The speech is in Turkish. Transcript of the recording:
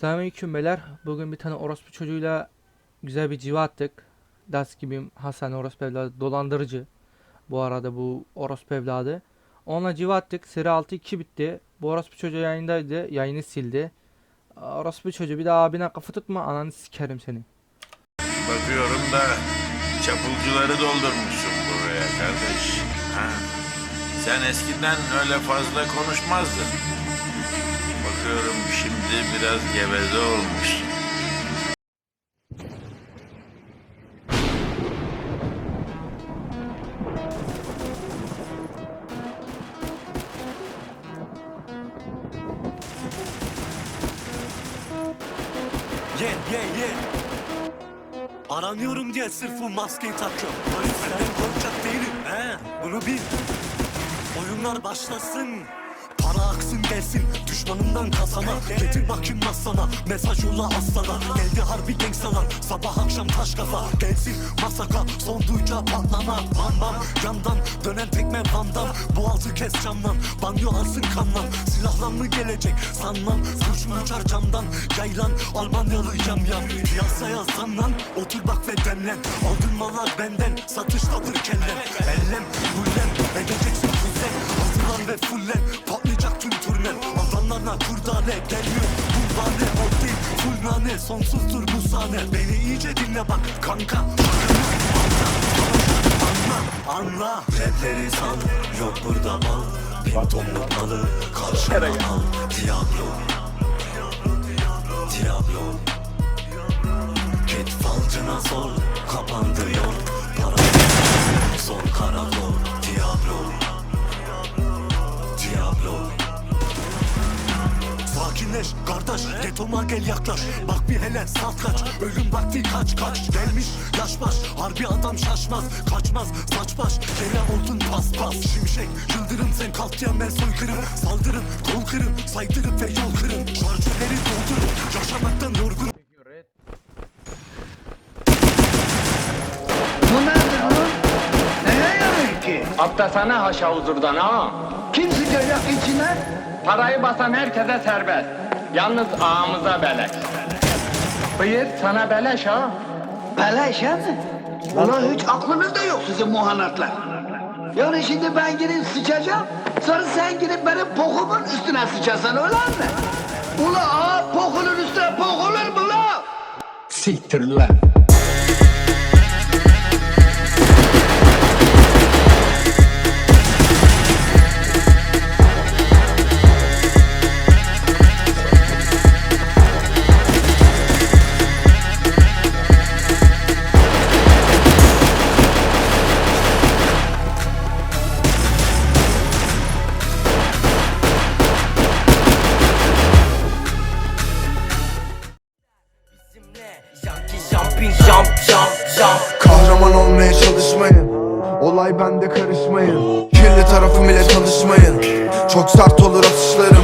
Selamünaleyküm beyler. Bugün bir tane orospu çocuğuyla güzel bir civa attık. Das gibi Hasan orospu evladı dolandırıcı. Bu arada bu orospu evladı. Onunla civa attık. Seri 6-2 bitti. Bu orospu çocuğu yayındaydı. Yayını sildi. Orospu çocuğu bir daha abine kafa tutma ananı sikerim seni. Bakıyorum da çapulcuları doldurmuşsun buraya kardeş. Ha? Sen eskiden öyle fazla konuşmazdın. Bakıyorum şimdi biraz geveze olmuşsun. Ye ye ye. Aranıyorum diye sırf bu maskeyi takıyorum. Polis senden korkacak değilim. He, bunu bil. Oyunlar başlasın. Para aksın gelsin düşmanımdan kasana. Getir bakayım masana mesaj yolla aslana. Geldi harbi genç salan sabah akşam taş kafa. Gelsin masaka son duyca patlama. Bam bam yandan dönen tekme vandam. Bu altı kes camdan banyo alsın kanlan Silahlan mı gelecek sanmam Kurşun uçar camdan? Yaylan Almanyalı yam yam. Piyasaya zamlan otur bak ve demlen. Aldın mallar benden satıştadır kellen. Ellem hullem edeceksin kuzen Hazırlan ve fullen patlayacak tüm turnen Adamlarına kurdane geliyor Bulvane o değil full nane Sonsuzdur bu sahne. Beni iyice dinle bak kanka. Anla anla Rapleri sal yok burada mal. Bin tonluk malı karşına al. Diablo Sakinleş kardeş getoma gel yaklaş Bak bir hele sat kaç ölüm vakti kaç kaç Gelmiş yaş baş harbi adam şaşmaz Kaçmaz saç baş yere oldun pas pas Şimşek yıldırım sen kalk diyen ben soykırım Saldırın kol kırın saydırın ve yol kırın Şarjörleri doldurun yaşamaktan yorgunum Bu nedir bu? Neye yarıyor ki? Atlasana haşa huzurdan ha. Kim sıcacak içine? Parayı basan herkese serbest. Yalnız ağamıza beleş. Bıyık sana beleş ha. Beleş he mi? Ulan hiç aklınızda yok sizin muhanatlar. Yani şimdi ben girip sıçacağım, sonra sen girip benim pokumun üstüne sıçasan öyle mi? Ula ağa pokunun üstüne pok olur mu la? Siktir lan. Kahraman olmaya çalışmayın. Olay bende karışmayın. Kirli tarafım ile tanışmayın. Çok sert olur atışlarım